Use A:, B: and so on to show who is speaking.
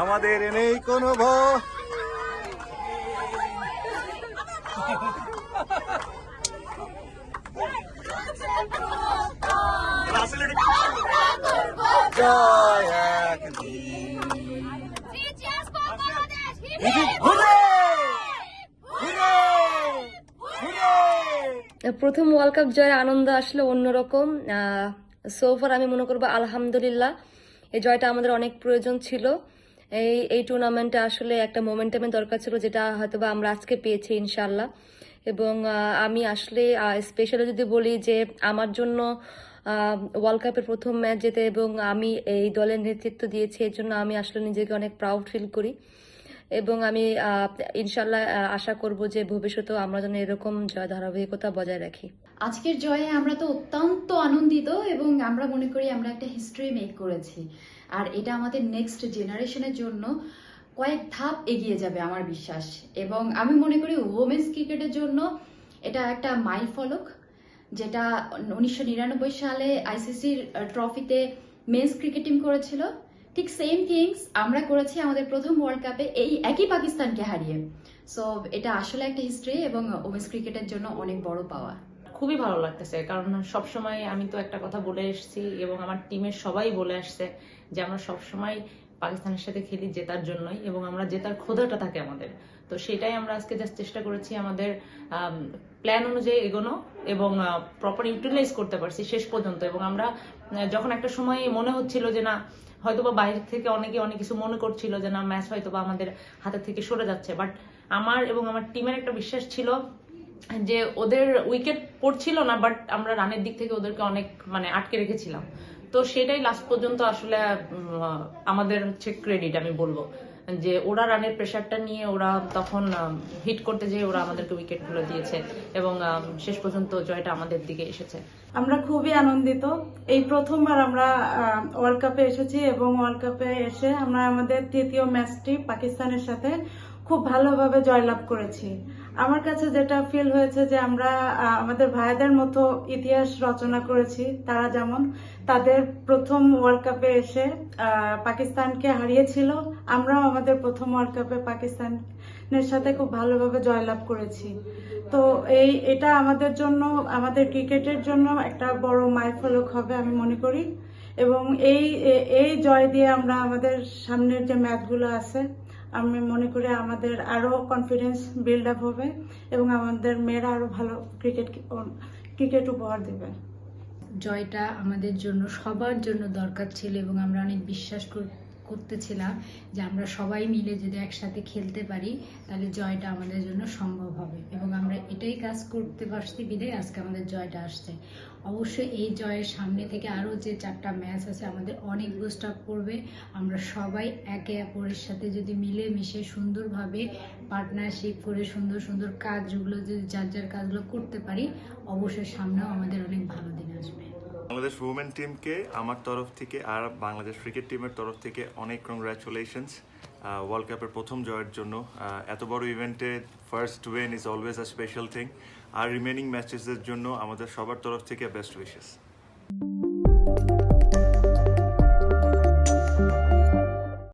A: আমাদের নেই কোনো
B: প্রথম ওয়ার্ল্ড কাপ জয়ের আনন্দ আসলে অন্যরকম। সোফার আমি মনে করব আলহামদুলিল্লাহ। এই জয়টা আমাদের অনেক প্রয়োজন ছিল। এই এই টুর্নামেন্টটা আসলে একটা মোমেন্টামের দরকার ছিল যেটা হয়তো বা আমরা আজকে পেয়েছি ইনশাল্লাহ এবং আমি আসলে স্পেশালি যদি বলি যে আমার জন্য ওয়ার্ল্ড কাপের প্রথম ম্যাচ যেতে এবং আমি এই দলের নেতৃত্ব দিয়েছি, এর জন্য আমি আসলে নিজেকে অনেক প্রাউড ফিল করি। এবং আমি ইনশাল্লাহ আশা করব যে ভবিষ্যতেও আমরা যেন এরকম জয় ধারাবাহিকতা বজায় রাখি।
C: আজকের জয়ে আমরা তো অত্যন্ত আনন্দিত এবং আমরা মনে করি আমরা একটা হিস্ট্রি মেক করেছি। আর এটা আমাদের নেক্সট জেনারেশনের জন্য কয়েক ধাপ এগিয়ে যাবে আমার বিশ্বাস। এবং আমি মনে করি ওমেন্স ক্রিকেটের জন্য এটা একটা মাইল ফলক, যেটা উনিশশো নিরানব্বই সালে আইসিসির ট্রফিতে মেন্স ক্রিকেট টিম করেছিল। ঠিক সেম থিংস আমরা করেছি আমাদের প্রথম ওয়ার্ল্ড কাপে এই একই পাকিস্তানকে হারিয়ে। সো এটা আসলে একটা হিস্ট্রি এবং ওমেন্স ক্রিকেটের জন্য অনেক বড় পাওয়া।
D: খুবই ভালো লাগতেছে, কারণ সবসময় আমি তো একটা কথা বলে এসেছি এবং আমার টিমের সবাই বলে আসছে যে আমরা সবসময় পাকিস্তানের সাথে খেলি জেতার জন্যই এবং আমরা জেতার ক্ষোধাটা থাকে আমাদের। তো সেটাই আমরা আজকে জাস্ট চেষ্টা করেছি আমাদের প্ল্যান অনুযায়ী এগোনো এবং প্রপার ইউটিলাইজ করতে পারছি শেষ পর্যন্ত এবং আমরা যখন একটা সময় মনে হচ্ছিল যে না হয়তোবা বাইরে থেকে অনেকে অনেক কিছু মনে করছিল যে না, ম্যাচ হয়তোবা আমাদের হাতে থেকে সরে যাচ্ছে। বাট আমার এবং আমার টিমের একটা বিশ্বাস ছিল যে ওদের উইকেট পড়ছিল না বাট আমরা রানের দিক থেকে ওদেরকে অনেক মানে আটকে রেখেছিলাম। তো সেটাই লাস্ট পর্যন্ত আসলে আমাদের হচ্ছে ক্রেডিট আমি বলব। যে ওরা রানের প্রেশারটা নিয়ে ওরা তখন হিট করতে যেয়ে ওরা আমাদেরকে উইকেটগুলো দিয়েছে এবং শেষ পর্যন্ত জয়টা আমাদের দিকে এসেছে।
E: আমরা খুবই আনন্দিত। এই প্রথমবার আমরা ওয়ার্ল্ড কাপে এসেছি এবং ওয়ার্ল্ড কাপে এসে আমরা আমাদের তৃতীয় ম্যাচটি পাকিস্তানের সাথে খুব ভালোভাবে জয়লাভ করেছি। আমার কাছে যেটা ফিল হয়েছে যে আমরা আমাদের ভাইদের মতো ইতিহাস রচনা করেছি, তারা যেমন তাদের প্রথম ওয়ার্ল্ড কাপে এসে পাকিস্তানকে হারিয়েছিল, আমরাও আমাদের প্রথম ওয়ার্ল্ড কাপে পাকিস্তানের সাথে খুব ভালোভাবে জয়লাভ করেছি। তো এই, এটা আমাদের জন্য, আমাদের ক্রিকেটের জন্য একটা বড় মাইলফলক হবে আমি মনে করি। এবং এই এই জয় দিয়ে আমরা আমাদের সামনের যে ম্যাচগুলো আছে আমি মনে করি আমাদের আরও কনফিডেন্স বিল্ড আপ হবে এবং আমাদের মেয়েরা আরও ভালো ক্রিকেট ক্রিকেট উপহার দেবে।
F: জয়টা আমাদের জন্য, সবার জন্য দরকার ছিল এবং আমরা অনেক বিশ্বাস কর- করতেছিলাম যে আমরা সবাই মিলে যদি একসাথে খেলতে পারি, তাহলে জয়টা আমাদের জন্য সম্ভব হবে। এবং আমরা এটাই কাজ করতে পারছি বিধায় আজকে আমাদের জয়টা আসছে। অবশ্যই এই জয়ের সামনে থেকে আরও যে চারটা ম্যাচ আছে, আমাদের অনেক বুস্ট আপ করবে। আমরা সবাই একে অপরের সাথে যদি মিলে মিশে সুন্দরভাবে পার্টনারশিপ করে, সুন্দর সুন্দর কাজগুলো, যদি যার যার কাজগুলো করতে পারি, অবশ্যই সামনেও আমাদের অনেক ভালো দিন আসবে।
G: বাংলাদেশ উমেন টিমকে আমার তরফ থেকে আর বাংলাদেশ ক্রিকেট টিমের তরফ থেকে অনেক কংগ্রাচুলেশনস ওয়ার্ল্ড কাপের প্রথম জয়ের জন্য। এত বড় ইভেন্টে first one is always a special thing R remaining ম্যাচেসের জন্য আমাদের সবার তরফ থেকে বেস্ট উইশেস